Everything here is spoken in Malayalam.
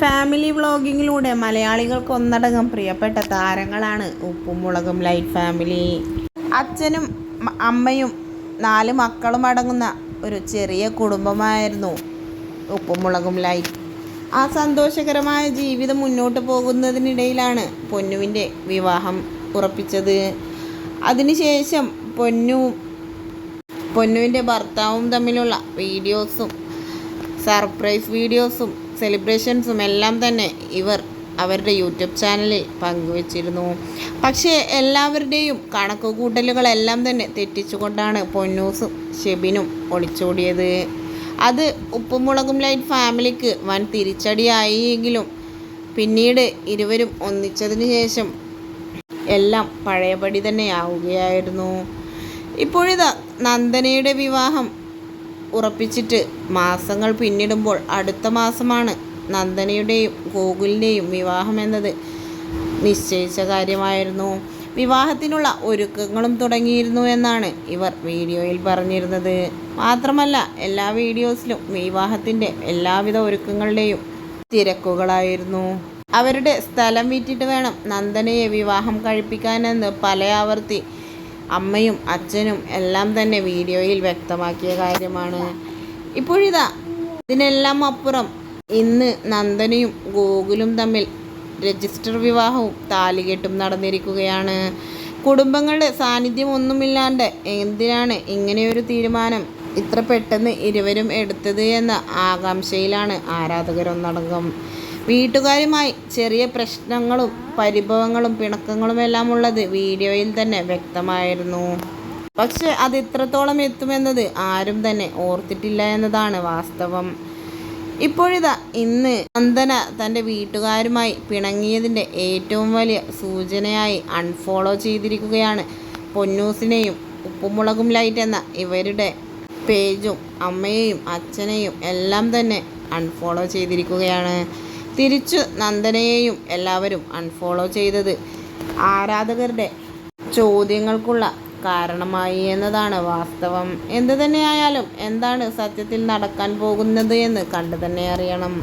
ഫാമിലി വ്ളോഗിങ്ങിലൂടെ മലയാളികൾക്ക് ഒന്നടങ്കം പ്രിയപ്പെട്ട താരങ്ങളാണ് ഉപ്പും മുളകും ലൈറ്റ് ഫാമിലി. അച്ഛനും അമ്മയും നാല് മക്കളും അടങ്ങുന്ന ഒരു ചെറിയ കുടുംബമായിരുന്നു ഉപ്പും മുളകും ലൈറ്റ്. ആ സന്തോഷകരമായ ജീവിതം മുന്നോട്ട് പോകുന്നതിനിടയിലാണ് പൊന്നുവിന്റെ വിവാഹം ഉറപ്പിച്ചത്. അതിനുശേഷം പൊന്നു പൊന്നുവിന്റെ ഭർത്താവും തമ്മിലുള്ള വീഡിയോസും സർപ്രൈസ് വീഡിയോസും സെലിബ്രേഷൻസും എല്ലാം തന്നെ ഇവർ അവരുടെ യൂട്യൂബ് ചാനലിൽ പങ്കുവച്ചിരുന്നു. പക്ഷേ എല്ലാവരുടെയും കണക്കുകൂട്ടലുകളെല്ലാം തന്നെ തെറ്റിച്ചുകൊണ്ടാണ് പൊന്നൂസും ഷെബിനും ഒളിച്ചോടിയത്. അത് ഉപ്പുമുളകും ലൈറ്റ് ഫാമിലിക്ക് വൻ തിരിച്ചടിയായെങ്കിലും പിന്നീട് ഇരുവരും ഒന്നിച്ചതിന് ശേഷം എല്ലാം പഴയപടി തന്നെ ആവുകയായിരുന്നു. ഇപ്പോഴിതാ നന്ദനയുടെ വിവാഹം ഉറപ്പിച്ചിട്ട് മാസങ്ങൾ പിന്നിടുമ്പോൾ അടുത്ത മാസമാണ് നന്ദനയുടെയും ഗോകുലിന്റെയും വിവാഹമെന്നത് നിശ്ചയിച്ച കാര്യമായിരുന്നു. വിവാഹത്തിനുള്ള ഒരുക്കങ്ങളും തുടങ്ങിയിരുന്നു എന്നാണ് ഇവർ വീഡിയോയിൽ പറഞ്ഞിരുന്നത്. മാത്രമല്ല എല്ലാ വീഡിയോസിലും വിവാഹത്തിന്റെ എല്ലാവിധ ഒരുക്കങ്ങളുടെയും തിരക്കുകളായിരുന്നു. അവരുടെ സ്ഥലം വിറ്റിട്ട് വേണം നന്ദനയെ വിവാഹം കഴിപ്പിക്കാനെന്ന് പല ആവർത്തി അമ്മയും അച്ഛനും എല്ലാം തന്നെ വീഡിയോയിൽ വ്യക്തമാക്കിയ കാര്യമാണ്. ഇപ്പോഴിതാ ഇതിനെല്ലാം അപ്പുറം ഇന്ന് നന്ദനയും ഗോകുലും തമ്മിൽ രജിസ്റ്റർ വിവാഹവും താലികെട്ടും നടന്നിരിക്കുകയാണ്. കുടുംബങ്ങളുടെ സാന്നിധ്യം ഒന്നുമില്ലാണ്ട് എന്തിനാണ് ഇങ്ങനെയൊരു തീരുമാനം? ഇത്ര പെട്ടെന്ന് ഇരുവരും എടുത്തത് എന്ന ആകാംക്ഷയിലാണ് ആരാധകരൊന്നടങ്കം. വീട്ടുകാരുമായി ചെറിയ പ്രശ്നങ്ങളും പരിഭവങ്ങളും പിണക്കങ്ങളും എല്ലാം ഉള്ളത് വീഡിയോയിൽ തന്നെ വ്യക്തമായിരുന്നു. പക്ഷെ അത് ഇത്രത്തോളം എത്തുമെന്നത് ആരും തന്നെ ഓർത്തിട്ടില്ല എന്നതാണ് വാസ്തവം. ഇപ്പോഴിതാ ഇന്ന് നന്ദന തന്റെ വീട്ടുകാരുമായി പിണങ്ങിയതിന്റെ ഏറ്റവും വലിയ സൂചനയായി അൺഫോളോ ചെയ്തിരിക്കുകയാണ്. പൊന്നൂസിനെയും ഉപ്പുമുളകും ലൈറ്റ് എന്ന ഇവരുടെ പേജും അമ്മയെയും അച്ഛനെയും എല്ലാം തന്നെ അൺഫോളോ ചെയ്തിരിക്കുകയാണ്. തിരിച്ചു നന്ദനയെയും എല്ലാവരും അൺഫോളോ ചെയ്തത്. ആരാധകരുടെ ചോദ്യങ്ങൾക്കുള്ള കാരണമായി എന്നതാണ് വാസ്തവം. എന്തു തന്നെയായാലും എന്താണ് സത്യത്തിൽ നടക്കാൻ പോകുന്നത് എന്ന് കണ്ടു തന്നെ അറിയണം.